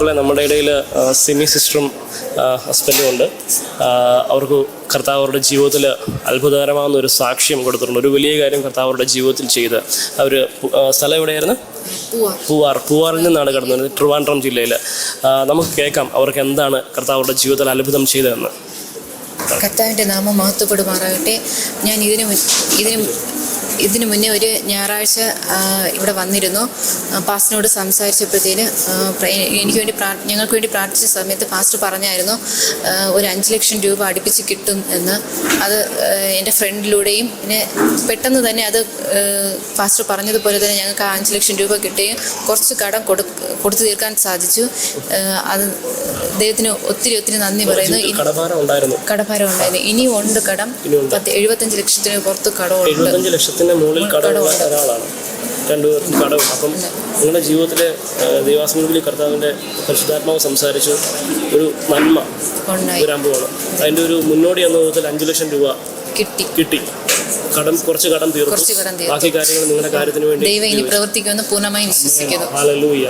ദൈവങ്ങളെ നമ്മുടെ ഇടയിൽ സിമി സിസ്റ്ററും ഹസ്ബൻഡും ഉണ്ട്. അവർക്ക് കർത്താവ് അവരുടെ ജീവിതത്തിൽ അത്ഭുതകരമാകുന്ന ഒരു സാക്ഷ്യം കൊടുത്തിട്ടുണ്ട്. ഒരു വലിയ കാര്യം കർത്താവ് അവരുടെ ജീവിതത്തിൽ ചെയ്ത്. അവർ സ്ഥലം എവിടെയായിരുന്നു? പോവാ പൂവാർ. പൂവാറിൽ നിന്നാണ് കടന്നു വരുന്നത് ട്രിവാൻഡ്രം ജില്ലയിൽ നമുക്ക് കേൾക്കാം അവർക്ക് എന്താണ് കർത്താവ് അവരുടെ ജീവിതത്തിൽ അത്ഭുതം ചെയ്തതെന്ന്. കർത്താവിന്റെ നാമം മഹത്വപ്പെടുമാറാകട്ടെ. ഞാൻ ഇതിന് ഇതിനും ഇതിനു മുന്നേ ഒരു ഞായറാഴ്ച ഇവിടെ വന്നിരുന്നു. പാസ്റ്റിനോട് സംസാരിച്ചപ്പോഴത്തേന് എനിക്ക് വേണ്ടി പ്രാ ഞങ്ങൾക്ക് വേണ്ടി പ്രാർത്ഥിച്ച സമയത്ത് പാസ്റ്റർ പറഞ്ഞായിരുന്നു ഒരു അഞ്ച് ലക്ഷം രൂപ അടുപ്പിച്ച് കിട്ടും എന്ന്. അത് എന്റെ ഫ്രണ്ടിലൂടെയും പിന്നെ പെട്ടെന്ന് തന്നെ അത് പാസ്റ്റർ പറഞ്ഞതുപോലെ തന്നെ ഞങ്ങൾക്ക് ആ അഞ്ച് ലക്ഷം രൂപ കിട്ടുകയും കുറച്ച് കടം കൊടു കൊടുത്തു തീർക്കാൻ സാധിച്ചു. അത് ദൈവത്തിന് ഒത്തിരി ഒത്തിരി നന്ദി പറയുന്നു. കടഭാരം ഉണ്ടായിരുന്നു. ഇനിയും ഉണ്ട് കടം. പത്ത് എഴുപത്തഞ്ച് ലക്ഷത്തിന് പുറത്ത് കടമുണ്ട്. എഴുപത്തഞ്ച് ലക്ഷത്തിന് മുകളിൽ കടമുള്ള ഒരാളാണ്. രണ്ടു പേർക്കും കടവും. അപ്പം നിങ്ങളുടെ ജീവിതത്തിലെ ദൈവാസ്മൃതിയിൽ കർത്താവിന്റെ പരിശുദ്ധാത്മാവ് സംസാരിച്ച്. ഒരു നന്മ ഒരു വരാൻ അതിന്റെ ഒരു മുന്നോടി എന്ന വിധത്തിൽ അഞ്ചു ലക്ഷം രൂപ കിട്ടി. കിട്ടി. കടം കുറച്ച് കടം തീർത്തു. ബാക്കി കാര്യങ്ങൾ നിങ്ങളുടെ കാര്യത്തിന് വേണ്ടി ദൈവം ഇനി പ്രവർത്തിക്കുമെന്ന് പൂർണമായി വിശ്വസിക്കുന്നു. ഹാലലൂയ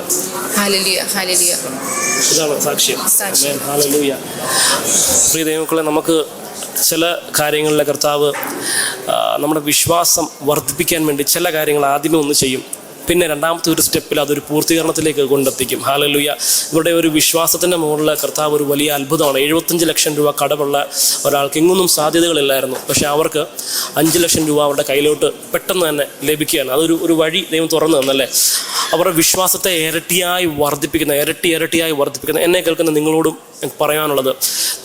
ഹാലലിയ ഹാലലിയ ഇതാണ് സാക്ഷ്യം. ഹാലലൂയ പ്രിയ ദൈവമക്കളെ നമുക്ക് ചില കാര്യങ്ങളിലെ കർത്താവ് നമ്മുടെ വിശ്വാസം വർദ്ധിപ്പിക്കാൻ വേണ്ടി ചില കാര്യങ്ങൾ ആദ്യമേ ഒന്ന് ചെയ്യും. പിന്നെ രണ്ടാമത്തെ ഒരു സ്റ്റെപ്പിൽ അതൊരു പൂർത്തീകരണത്തിലേക്ക് കൊണ്ടെത്തിക്കും. ഹാലലുയ ഇവരുടെ ഒരു വിശ്വാസത്തിന്റെ മുകളിൽ കർത്താവ് ഒരു വലിയ അത്ഭുതമാണ്. എഴുപത്തഞ്ച് ലക്ഷം രൂപ കടമുള്ള ഒരാൾക്ക് എങ്ങൊന്നും സാധ്യതകളില്ലായിരുന്നു. പക്ഷെ അവർക്ക് അഞ്ച് ലക്ഷം രൂപ അവരുടെ കയ്യിലോട്ട് പെട്ടെന്ന് തന്നെ ലഭിക്കുകയാണ്. അതൊരു ഒരു വഴി ദൈവം തുറന്നു തന്നല്ലേ? അവരുടെ വിശ്വാസത്തെ ഇരട്ടിയായി വർദ്ധിപ്പിക്കുന്ന ഇരട്ടി ഇരട്ടിയായി വർദ്ധിപ്പിക്കുന്ന. എന്നെ കേൾക്കുന്ന നിങ്ങളോടും പറയാനുള്ളത്.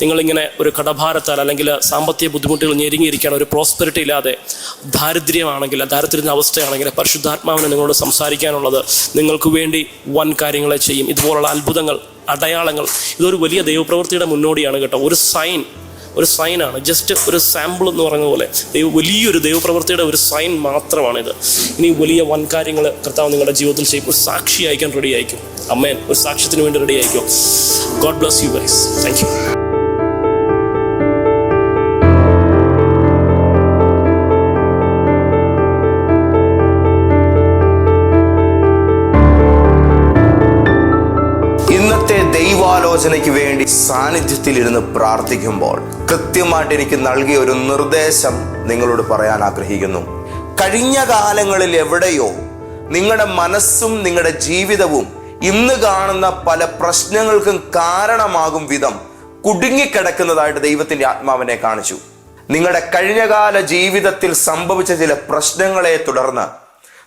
നിങ്ങളിങ്ങനെ ഒരു കടഭാരത്താൽ അല്ലെങ്കിൽ സാമ്പത്തിക ബുദ്ധിമുട്ടുകൾ ഞെരുങ്ങിയിരിക്കുകയാണ് ഒരു പ്രോസ്പെരിറ്റി ഇല്ലാതെ ദാരിദ്ര്യമാണെങ്കിൽ ദാരിദ്ര്യത്തിന്റെ അവസ്ഥയാണെങ്കിൽ പരിശുദ്ധാത്മാവിനെ നിങ്ങളോട് സംസാരിക്കാനുള്ളത് നിങ്ങൾക്ക് വേണ്ടി വൻ കാര്യങ്ങളെ ചെയ്യും. ഇതുപോലുള്ള അത്ഭുതങ്ങൾ അടയാളങ്ങൾ ഇതൊരു വലിയ ദൈവപ്രവൃത്തിയുടെ മുന്നോടിയാണ് കേട്ടോ. ഒരു സൈൻ ഒരു സൈനാണ് ജസ്റ്റ് ഒരു സാമ്പിൾ എന്ന് പറഞ്ഞ പോലെ ദൈവ വലിയൊരു ദൈവപ്രവൃത്തിയുടെ ഒരു സൈൻ മാത്രമാണിത്. ഇനി വലിയ വൻ കാര്യങ്ങൾ കർത്താവ് നിങ്ങളുടെ ജീവിതത്തിൽ ചെയ്യും. ഒരു സാക്ഷി അയക്കാൻ റെഡി ആയിരിക്കും. അമ്മേൻ ഒരു സാക്ഷ്യത്തിന് വേണ്ടി റെഡി ആയിരിക്കും. God bless you guys thank you ദൈവാലോചനയ്ക്ക് വേണ്ടി സാന്നിധ്യത്തിൽ ഇരുന്ന് പ്രാർത്ഥിക്കുമ്പോൾ കൃത്യമായിട്ട് എനിക്ക് നൽകിയ ഒരു നിർദ്ദേശം നിങ്ങളോട് പറയാൻ ആഗ്രഹിക്കുന്നു. കഴിഞ്ഞ കാലങ്ങളിൽ എവിടെയോ നിങ്ങളുടെ മനസ്സും നിങ്ങളുടെ ജീവിതവും ഇന്ന് കാണുന്ന പല പ്രശ്നങ്ങൾക്കും കാരണമാകും വിധം കുടുങ്ങിക്കിടക്കുന്നതായിട്ട് ദൈവത്തിന്റെ ആത്മാവിനെ കാണിച്ചു. നിങ്ങളുടെ കഴിഞ്ഞകാല ജീവിതത്തിൽ സംഭവിച്ച ചില പ്രശ്നങ്ങളെ തുടർന്ന്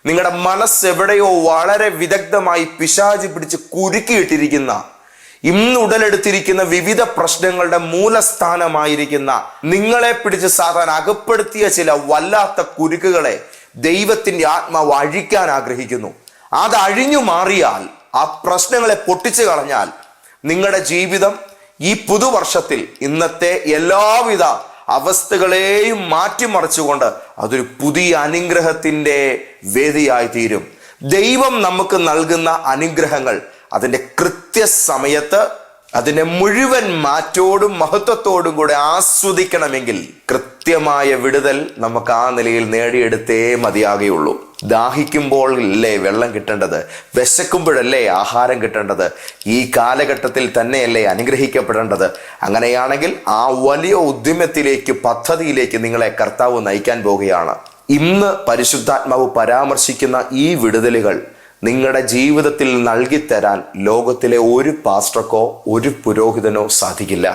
നിങ്ങളുടെ മനസ്സ് എവിടെയോ വളരെ വിദഗ്ധമായി പിശാചി പിടിച്ച് കുരുക്കിയിട്ടിരിക്കുന്ന ഇന്ന് ഉടലെടുത്തിരിക്കുന്ന വിവിധ പ്രശ്നങ്ങളുടെ മൂലസ്ഥാനമായിരിക്കുന്ന നിങ്ങളെ പിടിച്ച് സാധാരണ അകപ്പെടുത്തിയ ചില വല്ലാത്ത കുരുക്കുകളെ ദൈവത്തിന്റെ ആത്മാവ് അഴിക്കാൻ ആഗ്രഹിക്കുന്നു. അത് അഴിഞ്ഞു മാറിയാൽ ആ പ്രശ്നങ്ങളെ പൊട്ടിച്ചു കളഞ്ഞാൽ നിങ്ങളുടെ ജീവിതം ഈ പുതുവർഷത്തിൽ ഇന്നത്തെ എല്ലാവിധ അവസ്ഥകളെയും മാറ്റിമറിച്ചുകൊണ്ട് അതൊരു പുതിയ അനുഗ്രഹത്തിന്റെ വേദിയായി തീരും ദൈവം നമുക്ക് നൽകുന്ന അനുഗ്രഹങ്ങൾ അതിന്റെ കൃത്യസമയത്ത് അതിനെ മുഴുവൻ മാറ്റോടും മഹത്വത്തോടും കൂടെ ആസ്വദിക്കണമെങ്കിൽ കൃത്യമായ വിടുതൽ നമുക്ക് ആ നിലയിൽ നേടിയെടുത്തേ മതിയാകുകയുള്ളൂ ദാഹിക്കുമ്പോൾ അല്ലേ വെള്ളം കിട്ടേണ്ടത്? വിശക്കുമ്പോഴല്ലേ ആഹാരം കിട്ടേണ്ടത്? ഈ കാലഘട്ടത്തിൽ തന്നെയല്ലേ അനുഗ്രഹിക്കപ്പെടേണ്ടത്? അങ്ങനെയാണെങ്കിൽ ആ വലിയ ഉദ്യമത്തിലേക്ക് പദ്ധതിയിലേക്ക് നിങ്ങളെ കർത്താവ് നയിക്കാൻ പോവുകയാണ്. ഇന്ന് പരിശുദ്ധാത്മാവ് പരാമർശിക്കുന്ന ഈ വിടുതലുകൾ നിങ്ങളുടെ ജീവിതത്തിൽ നൽകിത്തരാൻ ലോകത്തിലെ ഒരു പാസ്റ്റർക്കോ ഒരു പുരോഹിതനോ സാധിക്കില്ല.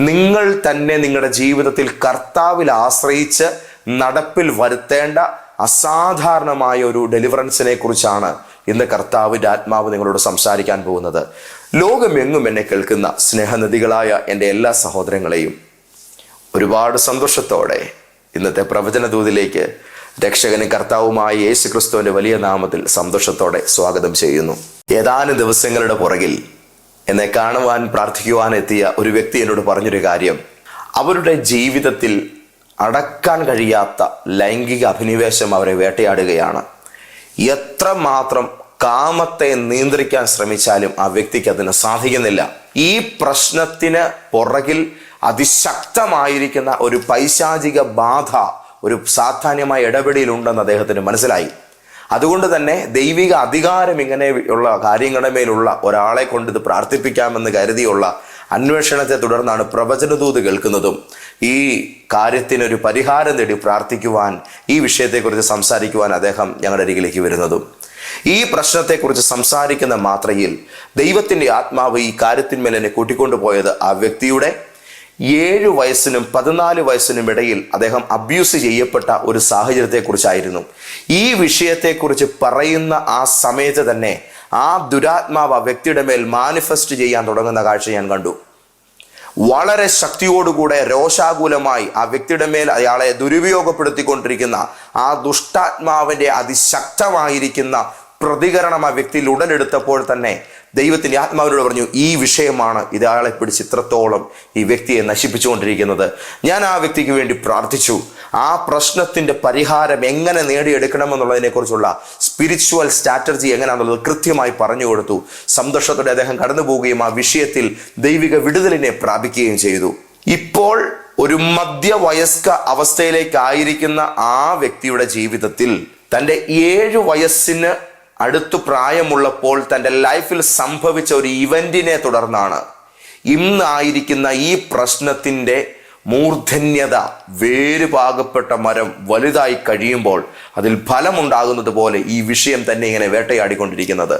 നിങ്ങൾ തന്നെ നിങ്ങളുടെ ജീവിതത്തിൽ കർത്താവിൽ ആശ്രയിച്ച് നടപ്പിൽ വരുത്തേണ്ട അസാധാരണമായ ഒരു ഡെലിവറൻസിനെ കുറിച്ചാണ് ഇന്ന് കർത്താവിന്റെ ആത്മാവ് നിങ്ങളോട് സംസാരിക്കാൻ പോകുന്നത്. ലോകമെങ്ങും എന്നെ കേൾക്കുന്ന സ്നേഹനദികളായ എന്റെ എല്ലാ സഹോദരങ്ങളെയും ഒരുപാട് സന്തോഷത്തോടെ ഇന്നത്തെ പ്രവചന ദൂതിലേക്ക് രക്ഷകനും കർത്താവുമായ യേശു ക്രിസ്തുവിന്റെ വലിയ നാമത്തിൽ സന്തോഷത്തോടെ സ്വാഗതം ചെയ്യുന്നു. ഏതാനും ദിവസങ്ങളുടെ പുറകിൽ എന്നെ കാണുവാൻ പ്രാർത്ഥിക്കുവാൻ എത്തിയ ഒരു വ്യക്തി എന്നോട് പറഞ്ഞൊരു കാര്യം. അവരുടെ ജീവിതത്തിൽ അടക്കാൻ കഴിയാത്ത ലൈംഗിക അഭിനിവേശം അവരെ വേട്ടയാടുകയാണ്. എത്ര മാത്രം കാമത്തെ നിയന്ത്രിക്കാൻ ശ്രമിച്ചാലും ആ വ്യക്തിക്ക് അതിന് സാധിക്കുന്നില്ല. ഈ പ്രശ്നത്തിന് പുറകിൽ അതിശക്തമായിരിക്കുന്ന ഒരു പൈശാചിക ബാധ ഒരു സാധാന്യമായ ഇടപെടലുണ്ടെന്ന് അദ്ദേഹത്തിന് മനസ്സിലായി. അതുകൊണ്ട് തന്നെ ദൈവിക അധികാരം ഇങ്ങനെയുള്ള കാര്യങ്ങളുടെ മേലുള്ള ഒരാളെ കൊണ്ട് ഇത് പ്രാർത്ഥിപ്പിക്കാമെന്ന് കരുതിയുള്ള അന്വേഷണത്തെ തുടർന്നാണ് പ്രവചനദൂത് കേൾക്കുന്നതും. ഈ കാര്യത്തിനൊരു പരിഹാരം തേടി പ്രാർത്ഥിക്കുവാൻ ഈ വിഷയത്തെക്കുറിച്ച് സംസാരിക്കുവാൻ അദ്ദേഹം ഞങ്ങളുടെ അരികിലേക്ക് വരുന്നതും. ഈ പ്രശ്നത്തെക്കുറിച്ച് സംസാരിക്കുന്ന മാത്രയിൽ ദൈവത്തിന്റെ ആത്മാവ് ഈ കാര്യത്തിന്മേൽ എന്നെ കൂട്ടിക്കൊണ്ടുപോയത് ആ വ്യക്തിയുടെ ഏഴ് വയസ്സിനും പതിനാല് വയസ്സിനും ഇടയിൽ അദ്ദേഹം അബ്യൂസ് ചെയ്യപ്പെട്ട ഒരു സാഹചര്യത്തെക്കുറിച്ചായിരുന്നു. ഈ വിഷയത്തെക്കുറിച്ച് പറയുന്ന ആ സമയത്ത് തന്നെ ആ ദുരാത്മാവ് ആ വ്യക്തിയുടെ മേൽ മാനിഫെസ്റ്റ് ചെയ്യാൻ തുടങ്ങുന്ന കാഴ്ച ഞാൻ കണ്ടു. വളരെ ശക്തിയോടുകൂടെ രോഷാകുലമായി ആ വ്യക്തിയുടെ മേൽ അയാളെ ദുരുപയോഗപ്പെടുത്തിക്കൊണ്ടിരിക്കുന്ന ആ ദുഷ്ടാത്മാവിന്റെ അതിശക്തമായിരിക്കുന്ന പ്രതികരണം ആ വ്യക്തിയിൽ ഉടലെടുത്തപ്പോൾ തന്നെ ദൈവത്തിന്റെ ആത്മാവിനോട് പറഞ്ഞു ഈ വിഷയമാണ് ഇതാളെ പിടിച്ച് ഇത്രത്തോളം ഈ വ്യക്തിയെ നശിപ്പിച്ചുകൊണ്ടിരിക്കുന്നത്. ഞാൻ ആ വ്യക്തിക്ക് വേണ്ടി പ്രാർത്ഥിച്ചു. ആ പ്രശ്നത്തിന്റെ പരിഹാരം എങ്ങനെ നേടിയെടുക്കണമെന്നുള്ളതിനെക്കുറിച്ചുള്ള സ്പിരിച്വൽ സ്ട്രാറ്റജി എങ്ങനെയാണെന്നുള്ളത് കൃത്യമായി പറഞ്ഞു കൊടുത്തു. സന്തോഷത്തോടെ അദ്ദേഹം കടന്നു പോവുകയും ആ വിഷയത്തിൽ ദൈവിക വിടുതലിനെ പ്രാപിക്കുകയും ചെയ്തു. ഇപ്പോൾ ഒരു മധ്യവയസ്ക അവസ്ഥയിലേക്കായിരിക്കുന്ന ആ വ്യക്തിയുടെ ജീവിതത്തിൽ തന്റെ ഏഴ് വയസ്സിന് അടുത്തു പ്രായമുള്ളപ്പോൾ തന്റെ ലൈഫിൽ സംഭവിച്ച ഒരു ഇവന്റിനെ തുടർന്നാണ് ഇന്നായിരിക്കുന്ന ഈ പ്രശ്നത്തിന്റെ മൂർധന്യത വേരുപാകപ്പെട്ട മരം വലുതായി കഴിയുമ്പോൾ അതിൽ ഫലമുണ്ടാകുന്നത് പോലെ ഈ വിഷയം തന്നെ ഇങ്ങനെ വേട്ടയാടിക്കൊണ്ടിരിക്കുന്നത്.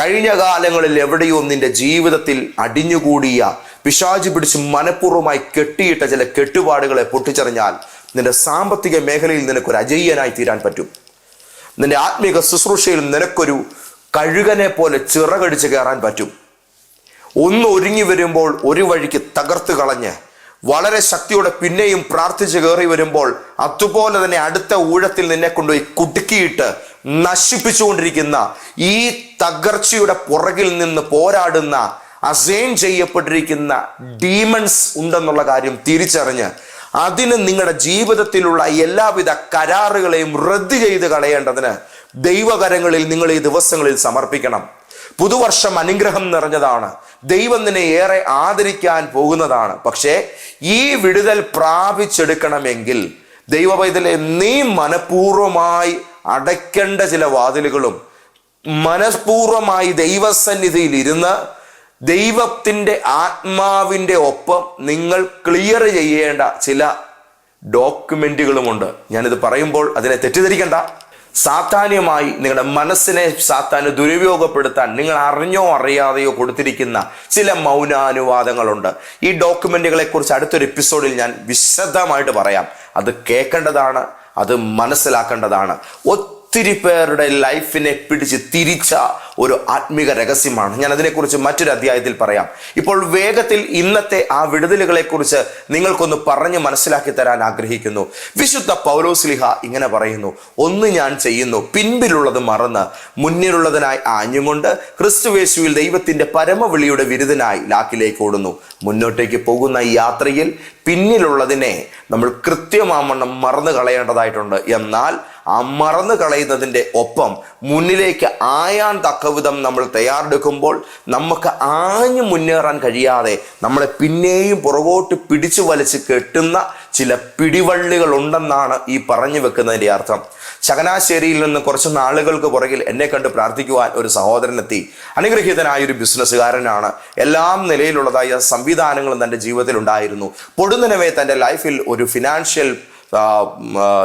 കഴിഞ്ഞ കാലങ്ങളിൽ എവിടെയോ നിന്റെ ജീവിതത്തിൽ അടിഞ്ഞുകൂടിയ പിശാചി പിടിച്ച് മനഃപൂർവമായി കെട്ടിയിട്ട ചില കെട്ടുപാടുകളെ പൊട്ടിച്ചെറിഞ്ഞാൽ നിന്റെ സാമ്പത്തിക മേഖലയിൽ നിനക്കൊരു അജയ്യനായി തീരാൻ പറ്റും. നിന്റെ ആത്മീക ശുശ്രൂഷയിൽ നിനക്കൊരു കഴുകനെ പോലെ ചിറകടിച്ച് കയറാൻ പറ്റും. ഒന്ന് ഒരുങ്ങി വരുമ്പോൾ ഒരു വഴിക്ക് തകർത്ത് കളഞ്ഞ് വളരെ ശക്തിയോടെ പിന്നെയും പ്രാർത്ഥിച്ച് കയറി വരുമ്പോൾ അതുപോലെ തന്നെ അടുത്ത ഊഴത്തിൽ നിന്നെ കൊണ്ടുപോയി കുടുക്കിയിട്ട് നശിപ്പിച്ചുകൊണ്ടിരിക്കുന്ന ഈ തകർച്ചയുടെ പുറകിൽ നിന്ന് പോരാടുന്ന അസൈൻ ചെയ്യപ്പെട്ടിരിക്കുന്ന ഡീമൺസ് ഉണ്ടെന്നുള്ള കാര്യം തിരിച്ചറിഞ്ഞ് അതിന് നിങ്ങളുടെ ജീവിതത്തിലുള്ള എല്ലാവിധ കരാറുകളെയും റദ്ദ് ചെയ്ത് കളയേണ്ടതിന് ദൈവകരങ്ങളിൽ നിങ്ങൾ ഈ ദിവസങ്ങളിൽ സമർപ്പിക്കണം. പുതുവർഷം അനുഗ്രഹം നിറഞ്ഞതാണ്. ദൈവം നിന്നെ ഏറെ ആദരിക്കാൻ പോകുന്നതാണ്. പക്ഷേ ഈ വിടുതൽ പ്രാപിച്ചെടുക്കണമെങ്കിൽ ദൈവപൈതലെ നീ മനഃപൂർവമായി അടയ്ക്കേണ്ട ചില വാതിലുകളും മനഃപൂർവമായി ദൈവസന്നിധിയിൽ ഇരുന്ന് ദൈവത്തിന്റെ ആത്മാവിന്റെ ഒപ്പം നിങ്ങൾ ക്ലിയർ ചെയ്യേണ്ട ചില ഡോക്യുമെന്റുകളുമുണ്ട്. ഞാനിത് പറയുമ്പോൾ അതിനെ തെറ്റിദ്ധരിക്കണ്ട. സാത്താന്യമായി നിങ്ങളുടെ മനസ്സിനെ സാത്താന് ദുരുപയോഗപ്പെടുത്താൻ നിങ്ങൾ അറിഞ്ഞോ അറിയാതെയോ കൊടുത്തിരിക്കുന്ന ചില മൗനാനുവാദങ്ങളുണ്ട്. ഈ ഡോക്യുമെന്റുകളെ കുറിച്ച് അടുത്തൊരു എപ്പിസോഡിൽ ഞാൻ വിശദമായിട്ട് പറയാം. അത് കേൾക്കേണ്ടതാണ് അത് മനസ്സിലാക്കേണ്ടതാണ്. ഒത്തിരി പേരുടെ ലൈഫിനെ പിടിച്ച് തിരിച്ച ഒരു ആത്മീക രഹസ്യമാണ്. ഞാൻ അതിനെക്കുറിച്ച് മറ്റൊരു അധ്യായത്തിൽ പറയാം. ഇപ്പോൾ വേഗത്തിൽ ഇന്നത്തെ ആ വിടുതലുകളെക്കുറിച്ച് നിങ്ങൾക്കൊന്ന് പറഞ്ഞ് മനസ്സിലാക്കി തരാൻ ആഗ്രഹിക്കുന്നു. വിശുദ്ധ പൗലോസ്ലിഹ ഇങ്ങനെ പറയുന്നു ഒന്ന് ഞാൻ ചെയ്യുന്നു പിൻപിലുള്ളത് മറന്ന് മുന്നിലുള്ളതിനായി ആഞ്ഞുകൊണ്ട് ക്രിസ്തുവേശുവിൽ ദൈവത്തിന്റെ പരമവിളിയുടെ വിരുദനായി ലാക്കിലേക്ക് ഓടുന്നു. മുന്നോട്ടേക്ക് പോകുന്ന ഈ യാത്രയിൽ പിന്നിലുള്ളതിനെ നമ്മൾ കൃത്യമാവണ്ണം മറന്നു കളയേണ്ടതായിട്ടുണ്ട് എന്നാൽ ആ മറന്നു കളയുന്നതിന്റെ ഒപ്പം മുന്നിലേക്ക് ആയാൻ തക്കവിധം നമ്മൾ തയ്യാറെടുക്കുമ്പോൾ നമുക്ക് ആഞ്ഞു മുന്നേറാൻ കഴിയാതെ നമ്മളെ പിന്നെയും പുറകോട്ട് പിടിച്ചു വലിച്ച് കെട്ടുന്ന ചില പിടിവള്ളികൾ ഉണ്ടെന്നാണ് ഈ പറഞ്ഞു വെക്കുന്നതിന്റെ അർത്ഥം. ചകനാശ്ശേരിയിൽ നിന്ന് കുറച്ച് നാളുകൾക്ക് പുറകിൽ എന്നെ കണ്ട് പ്രാർത്ഥിക്കുവാൻ ഒരു സഹോദരനെത്തി അനുഗ്രഹീതനായ ഒരു ബിസിനസ്സുകാരനാണ്. എല്ലാം നിലയിലുള്ളതായ സംവിധാനങ്ങളും തന്റെ ജീവിതത്തിൽ ഉണ്ടായിരുന്നു. പൊടുന്നനവേ തന്റെ ലൈഫിൽ ഒരു ഫിനാൻഷ്യൽ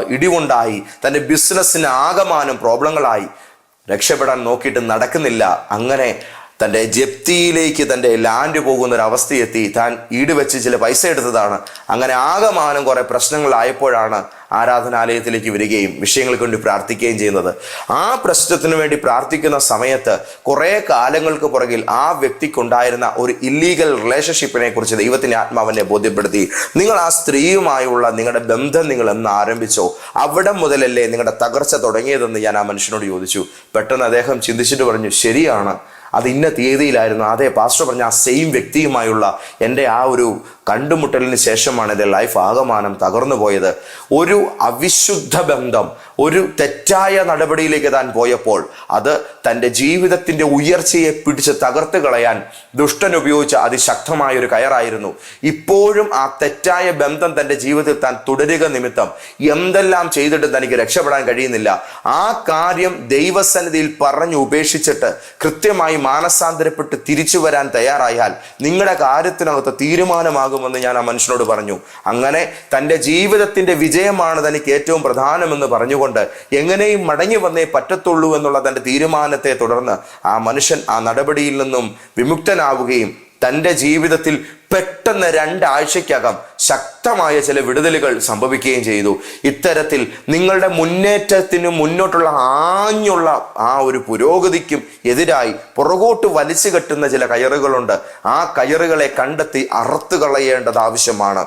ഇടിവുണ്ടായി. തന്റെ ബിസിനസ്സിന് ആകമാനം പ്രോബ്ലങ്ങളായി രക്ഷപ്പെടാൻ നോക്കിയിട്ട് നടക്കുന്നില്ല. അങ്ങനെ തന്റെ ജപ്തിയിലേക്ക് തന്റെ ലാൻഡ് പോകുന്ന ഒരു അവസ്ഥയെത്തി താൻ ഈട് വെച്ച് ചില പൈസ എടുത്തതാണ്. അങ്ങനെ ആകമാനം കുറേ പ്രശ്നങ്ങളായപ്പോഴാണ് ആരാധനാലയത്തിലേക്ക് വരികയും വിഷയങ്ങൾക്ക് വേണ്ടി പ്രാർത്ഥിക്കുകയും ചെയ്യുന്നത്. ആ പ്രശ്നത്തിന് വേണ്ടി പ്രാർത്ഥിക്കുന്ന സമയത്ത് കുറേ കാലങ്ങൾക്ക് പുറകിൽ ആ വ്യക്തിക്കുണ്ടായിരുന്ന ഒരു ഇല്ലീഗൽ റിലേഷൻഷിപ്പിനെ കുറിച്ച് ദൈവത്തിന്റെ ആത്മാവിനെ ബോധ്യപ്പെടുത്തി. നിങ്ങൾ ആ സ്ത്രീയുമായുള്ള നിങ്ങളുടെ ബന്ധം നിങ്ങൾ എന്ന് ആരംഭിച്ചോ? അവിടെ മുതലല്ലേ നിങ്ങളുടെ തകർച്ച തുടങ്ങിയതെന്ന് ഞാൻ ആ മനുഷ്യനോട് ചോദിച്ചു. പെട്ടെന്ന് അദ്ദേഹം ചിന്തിച്ചിട്ട് പറഞ്ഞു ശരിയാണ്. അത് ഇന്ന തീയതിയിലായിരുന്നു. അതേ പാസ്റ്റർ പറഞ്ഞ ആ സെയിം വ്യക്തിയുമായുള്ള എന്റെ ആ ഒരു കണ്ടുമുട്ടലിന് ശേഷമാണ് എന്റെ ലൈഫ് ആകമാനം തകർന്നു പോയത്. ഒരു അവിശുദ്ധ ബന്ധം ഒരു തെറ്റായ നടപടിയിലേക്ക് താൻ പോയപ്പോൾ അത് തന്റെ ജീവിതത്തിന്റെ ഉയർച്ചയെ പിടിച്ച് തകർത്ത് കളയാൻ ദുഷ്ടൻ ഉപയോഗിച്ച അതിശക്തമായ ഒരു കയറായിരുന്നു. ഇപ്പോഴും ആ തെറ്റായ ബന്ധം തന്റെ ജീവിതത്തിൽ താൻ തുടരുക നിമിത്തം എന്തെല്ലാം ചെയ്തിട്ട് തനിക്ക് രക്ഷപ്പെടാൻ കഴിയുന്നില്ല. ആ കാര്യം ദൈവസന്നിധിയിൽ പറഞ്ഞു ഉപേക്ഷിച്ചിട്ട് കൃത്യമായി മാനസാന്തരപ്പെട്ട് തിരിച്ചു വരാൻ തയ്യാറായാൽ നിങ്ങളുടെ കാര്യത്തിനകത്ത് തീരുമാനമാകുമെന്ന് ഞാൻ ആ മനുഷ്യനോട് പറഞ്ഞു. അങ്ങനെ തന്റെ ജീവിതത്തിന്റെ വിജയമാണ് തനിക്ക് ഏറ്റവും പ്രധാനമെന്ന് പറഞ്ഞുകൊണ്ട് എങ്ങനെയും മടങ്ങി വന്നേ പറ്റത്തുള്ളൂ എന്നുള്ള തന്റെ തീരുമാനത്തെ തുടർന്ന് ആ മനുഷ്യൻ ആ നടപടിയിൽ നിന്നും വിമുക്തനാവുകയും തന്റെ ജീവിതത്തിൽ പെട്ടെന്ന് രണ്ടാഴ്ചയ്ക്കകം ശക്തമായ ചില വിടുതലുകൾ സംഭവിക്കുകയും ചെയ്തു. ഇത്തരത്തിൽ നിങ്ങളുടെ മുന്നേറ്റത്തിനും മുന്നോട്ടുള്ള ആഞ്ഞുള്ള ആ ഒരു പുരോഗതിക്കും എതിരായി പുറകോട്ട് വലിച്ചു കെട്ടുന്ന ചില കയറുകളുണ്ട്. ആ കയറുകളെ കണ്ടെത്തി അറുത്തു കളയേണ്ടത് ആവശ്യമാണ്.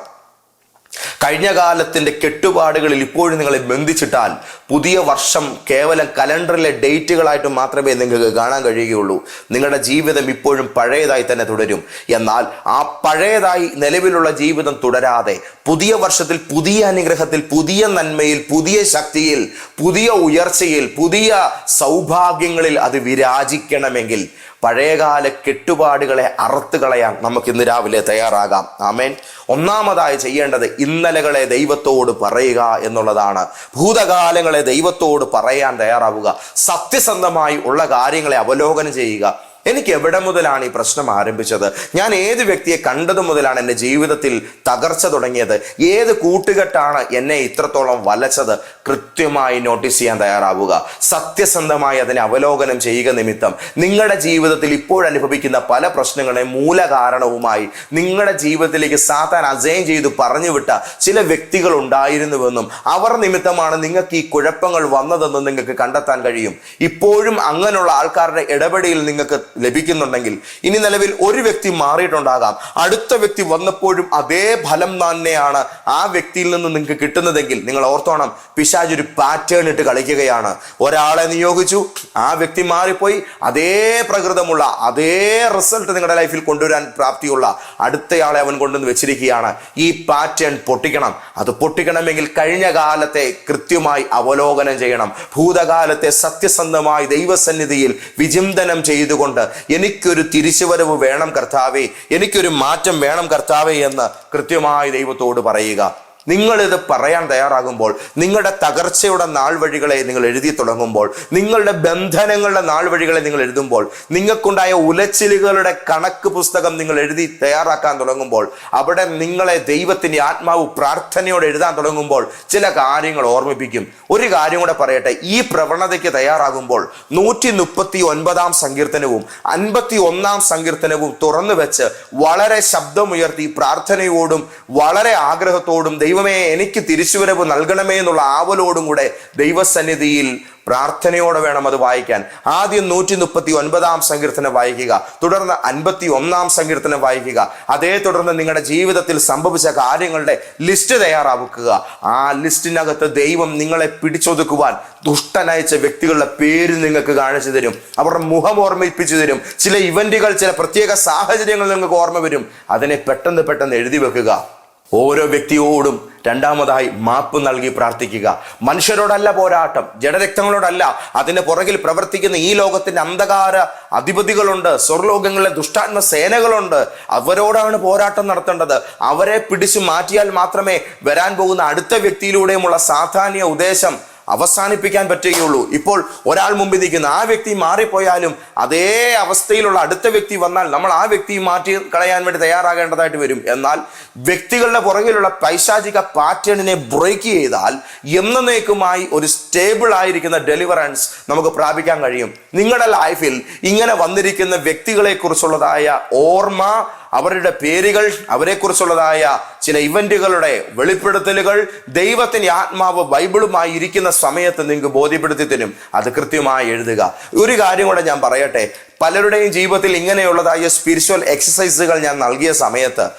കഴിഞ്ഞ കാലത്തിന്റെ കെട്ടുപാടുകളിൽ ഇപ്പോഴും നിങ്ങളെ ബന്ധിച്ചിട്ടാൽ പുതിയ വർഷം കേവലം കലണ്ടറിലെ ഡേറ്റുകളായിട്ട് മാത്രമേ നിങ്ങൾക്ക് കാണാൻ കഴിയുകയുള്ളൂ. നിങ്ങളുടെ ജീവിതം ഇപ്പോഴും പഴയതായി തന്നെ തുടരും. എന്നാൽ ആ പഴയതായി നിലവിലുള്ള ജീവിതം തുടരാതെ പുതിയ വർഷത്തിൽ പുതിയ അനുഗ്രഹത്തിൽ പുതിയ നന്മയിൽ പുതിയ ശക്തിയിൽ പുതിയ ഉയർച്ചയിൽ പുതിയ സൗഭാഗ്യങ്ങളിൽ അത് വിരാജിക്കണമെങ്കിൽ പഴയകാല കെട്ടുപാടുകളെ അറുത്തു കളയാൻ നമുക്ക് ഇന്ന് രാവിലെ തയ്യാറാകാം. ആമേൻ. ഒന്നാമതായി ചെയ്യേണ്ടത് ഇന്നലകളെ ദൈവത്തോട് പറയുക എന്നുള്ളതാണ്. ഭൂതകാലങ്ങളെ ദൈവത്തോട് പറയാൻ തയ്യാറാവുക. സത്യസന്ധമായി ഉള്ള കാര്യങ്ങളെ അവലോകനം ചെയ്യുക. എനിക്ക് എവിടെ മുതലാണ് ഈ പ്രശ്നം ആരംഭിച്ചത്? ഞാൻ ഏത് വ്യക്തിയെ കണ്ടത് മുതലാണ് എന്റെ ജീവിതത്തിൽ തകർച്ച തുടങ്ങിയത്? ഏത് കൂട്ടുകെട്ടാണ് എന്നെ ഇത്രത്തോളം വലച്ചത്? കൃത്യമായി നോട്ടീസ് ചെയ്യാൻ തയ്യാറാവുക. സത്യസന്ധമായി അതിനെ അവലോകനം ചെയ്യുക നിമിത്തം. നിങ്ങളുടെ ജീവിതത്തിൽ ഇപ്പോഴനുഭവിക്കുന്ന പല പ്രശ്നങ്ങളെ മൂലകാരണവുമായി നിങ്ങളുടെ ജീവിതത്തിലേക്ക് സാത്താൻ അജയം ചെയ്തു പറഞ്ഞു വിട്ട ചില വ്യക്തികൾ ഉണ്ടായിരുന്നുവെന്നും അവർ നിമിത്തമാണ് നിങ്ങൾക്ക് ഈ കുഴപ്പങ്ങൾ വന്നതെന്നും നിങ്ങൾക്ക് കണ്ടെത്താൻ കഴിയും. ഇപ്പോഴും അങ്ങനെയുള്ള ആൾക്കാരുടെ ഇടപെടലിൽ നിങ്ങൾക്ക് ലഭിക്കുന്നുണ്ടെങ്കിൽ ഇനി നിലവിൽ ഒരു വ്യക്തി മാറിയിട്ടുണ്ടാകാം. അടുത്ത വ്യക്തി വന്നപ്പോഴും അതേ ഫലം തന്നെയാണ് ആ വ്യക്തിയിൽ നിന്ന് നിങ്ങൾക്ക് കിട്ടുന്നതെങ്കിൽ നിങ്ങൾ ഓർത്തോണം പിശാജ് ഒരു പാറ്റേൺ ഇട്ട് കളിക്കുകയാണ്. ഒരാളെ നിയോഗിച്ചു ആ വ്യക്തി മാറിപ്പോയി അതേ പ്രകൃതമുള്ള അതേ റിസൾട്ട് നിങ്ങളുടെ ലൈഫിൽ കൊണ്ടുവരാൻ പ്രാപ്തിയുള്ള അടുത്തയാളെ അവൻ കൊണ്ടുവന്ന് വെച്ചിരിക്കുകയാണ്. ഈ പാറ്റേൺ പൊട്ടിക്കണം. അത് പൊട്ടിക്കണമെങ്കിൽ കഴിഞ്ഞ കാലത്തെ കൃത്യമായി അവലോകനം ചെയ്യണം. ഭൂതകാലത്തെ സത്യസന്ധമായി ദൈവസന്നിധിയിൽ വിചിന്തനം ചെയ്തുകൊണ്ട് എനിക്കൊരു തിരിച്ചുവരവ് വേണം കർത്താവേ. എനിക്കൊരു മാറ്റം വേണം കർത്താവേ എന്ന് കൃത്യമായി ദൈവത്തോട് പറയുക. നിങ്ങളിത് പറയാൻ തയ്യാറാകുമ്പോൾ നിങ്ങളുടെ തകർച്ചയുടെ നാൾ വഴികളെ നിങ്ങൾ എഴുതി തുടങ്ങുമ്പോൾ നിങ്ങളുടെ ബന്ധനങ്ങളുടെ നാൾ വഴികളെ നിങ്ങൾ എഴുതുമ്പോൾ നിങ്ങൾക്കുണ്ടായ ഉലച്ചിലുകളുടെ കണക്ക് പുസ്തകം നിങ്ങൾ എഴുതി തയ്യാറാക്കാൻ തുടങ്ങുമ്പോൾ അവിടെ നിങ്ങളെ ദൈവത്തിന്റെ ആത്മാവ് പ്രാർത്ഥനയോടെ എഴുതാൻ തുടങ്ങുമ്പോൾ ചില കാര്യങ്ങൾ ഓർമ്മിപ്പിക്കും. ഒരു കാര്യം കൂടെ പറയട്ടെ ഈ പ്രവണതയ്ക്ക് തയ്യാറാകുമ്പോൾ നൂറ്റി മുപ്പത്തി ഒൻപതാം സങ്കീർത്തനവും അൻപത്തി ഒന്നാം സങ്കീർത്തനവും തുറന്നു വെച്ച് വളരെ ശബ്ദമുയർത്തി പ്രാർത്ഥനയോടും വളരെ ആഗ്രഹത്തോടും ദൈവമേ എനിക്ക് തിരിച്ചുവരവ് നൽകണമേ എന്നുള്ള ആവലോടും കൂടെ ദൈവസന്നിധിയിൽ പ്രാർത്ഥനയോടെ വേണം അത് വായിക്കാൻ. ആദ്യം നൂറ്റി മുപ്പത്തി ഒൻപതാം സങ്കീർത്തനം വായിക്കുക. തുടർന്ന് അൻപത്തി ഒന്നാം സങ്കീർത്തനം വായിക്കുക. അതേ തുടർന്ന് നിങ്ങളുടെ ജീവിതത്തിൽ സംഭവിച്ച കാര്യങ്ങളുടെ ലിസ്റ്റ് തയ്യാറാക്കുക. ആ ലിസ്റ്റിനകത്ത് ദൈവം നിങ്ങളെ പിടിച്ചൊതുക്കുവാൻ ദുഷ്ടനയച്ച വ്യക്തികളുടെ പേര് നിങ്ങൾക്ക് കാണിച്ചു തരും. അവരുടെ മുഖം ഓർമ്മിപ്പിച്ചു തരും. ചില ഇവന്റുകൾ ചില പ്രത്യേക സാഹചര്യങ്ങൾ നിങ്ങൾക്ക് ഓർമ്മ വരും. അതിനെ പെട്ടെന്ന് പെട്ടെന്ന് എഴുതി വെക്കുക. ഓരോ വ്യക്തിയോടും രണ്ടാമതായി മാപ്പ് നൽകി പ്രാർത്ഥിക്കുക. മനുഷ്യരോടല്ല പോരാട്ടം ജഡരക്തങ്ങളോടല്ല അതിന് പുറകിൽ പ്രവർത്തിക്കുന്ന ഈ ലോകത്തിന്റെ അന്ധകാര അധിപതികളുണ്ട് സ്വർലോകങ്ങളിലെ ദുഷ്ടാത്മ സേനകളുണ്ട്. അവരോടാണ് പോരാട്ടം നടത്തേണ്ടത്. അവരെ പിടിച്ചു മാറ്റിയാൽ മാത്രമേ വരാൻ പോകുന്ന അടുത്ത വ്യക്തിയിലൂടെയുമുള്ള സാധാന്യ ഉദ്ദേശം അവസാനിപ്പിക്കാൻ പറ്റുകയുള്ളൂ. ഇപ്പോൾ ഒരാൾ മുമ്പിൽ നിൽക്കുന്ന. ആ വ്യക്തി മാറിപ്പോയാലും അതേ അവസ്ഥയിലുള്ള അടുത്ത വ്യക്തി വന്നാൽ നമ്മൾ ആ വ്യക്തി മാറ്റി കളയാൻ വേണ്ടി തയ്യാറാകേണ്ടതായിട്ട് വരും. എന്നാൽ വ്യക്തികളുടെ പുറകിലുള്ള പൈശാചിക പാറ്റേണിനെ ബ്രേക്ക് ചെയ്താൽ എന്നേക്കുമായി ഒരു സ്റ്റേബിൾ ആയിരിക്കുന്ന ഡെലിവറൻസ് നമുക്ക് പ്രാപിക്കാൻ കഴിയും. നിങ്ങളുടെ ലൈഫിൽ ഇങ്ങനെ വന്നിരിക്കുന്ന വ്യക്തികളെ കുറിച്ചുള്ളതായ ഓർമ്മ അവരുടെ പേരുകൾ അവരെക്കുറിച്ചുള്ളതായ ചില ഇവന്റുകളുടെ വെളിപ്പെടുത്തലുകൾ ദൈവത്തിന്റെ ആത്മാവ് ബൈബിളുമായി ഇരിക്കുന്ന സമയത്ത് നിങ്ങൾക്ക് ബോധ്യപ്പെടുത്തി തരും. അത് കൃത്യമായി എഴുതുക. ഒരു കാര്യം കൂടെ ഞാൻ പറയട്ടെ. പലരുടെയും ജീവിതത്തിൽ ഇങ്ങനെയുള്ളതായ സ്പിരിച്വൽ എക്സസൈസുകൾ ഞാൻ നൽകിയ സമയത്ത്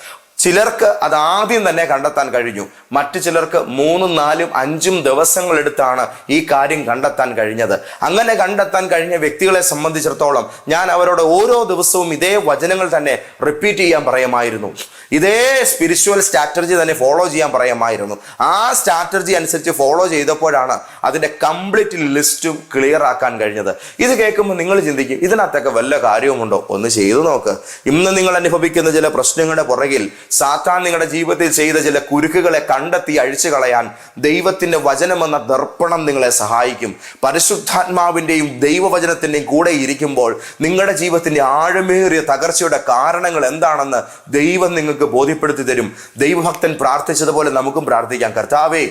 ചിലർക്ക് അത് ആദ്യം തന്നെ കണ്ടെത്താൻ കഴിഞ്ഞു. മറ്റു ചിലർക്ക് മൂന്നും നാലും അഞ്ചും ദിവസങ്ങളെടുത്താണ് ഈ കാര്യം കണ്ടെത്താൻ കഴിഞ്ഞത്. അങ്ങനെ കണ്ടെത്താൻ കഴിഞ്ഞ വ്യക്തികളെ സംബന്ധിച്ചിടത്തോളം ഞാൻ അവരോട് ഓരോ ദിവസവും ഇതേ വചനങ്ങൾ തന്നെ റിപ്പീറ്റ് ചെയ്യാൻ പറയുമായിരുന്നു. ഇതേ സ്പിരിച്വൽ സ്ട്രാറ്റജി തന്നെ ഫോളോ ചെയ്യാൻ പറയുമായിരുന്നു. ആ സ്ട്രാറ്റജി അനുസരിച്ച് ഫോളോ ചെയ്തപ്പോഴാണ് അതിന്റെ കംപ്ലീറ്റ് ലിസ്റ്റും ക്ലിയർ ആക്കാൻ കഴിഞ്ഞത്. ഇത് കേൾക്കുമ്പോൾ നിങ്ങൾ ചിന്തിക്കും ഇതിനകത്തൊക്കെ വല്ല കാര്യവുമുണ്ടോ? ഒന്ന് ചെയ്തു നോക്ക്. ഇന്ന് നിങ്ങൾ അനുഭവിക്കുന്ന ചില പ്രശ്നങ്ങളുടെ പുറകിൽ സാത്താൻ നിങ്ങളുടെ ജീവിതത്തിൽ ചെയ്ത ചില കുരുക്കുകളെ കണ്ടെത്തി അഴിച്ചു കളയാൻ ദൈവത്തിന്റെ വചനമെന്ന ദർപ്പണം നിങ്ങളെ സഹായിക്കും. പരിശുദ്ധാത്മാവിന്റെയും ദൈവവചനത്തിന്റെയും കൂടെ ഇരിക്കുമ്പോൾ നിങ്ങളുടെ ജീവിതത്തിന്റെ ആഴമേറിയ തകർച്ചയുടെ കാരണങ്ങൾ എന്താണെന്ന് ദൈവം നിങ്ങൾക്ക് ബോധ്യപ്പെടുത്തി തരും. ദൈവഭക്തൻ പ്രാർത്ഥിച്ചതുപോലെ നമുക്കും പ്രാർത്ഥിക്കാം. കർത്താവേ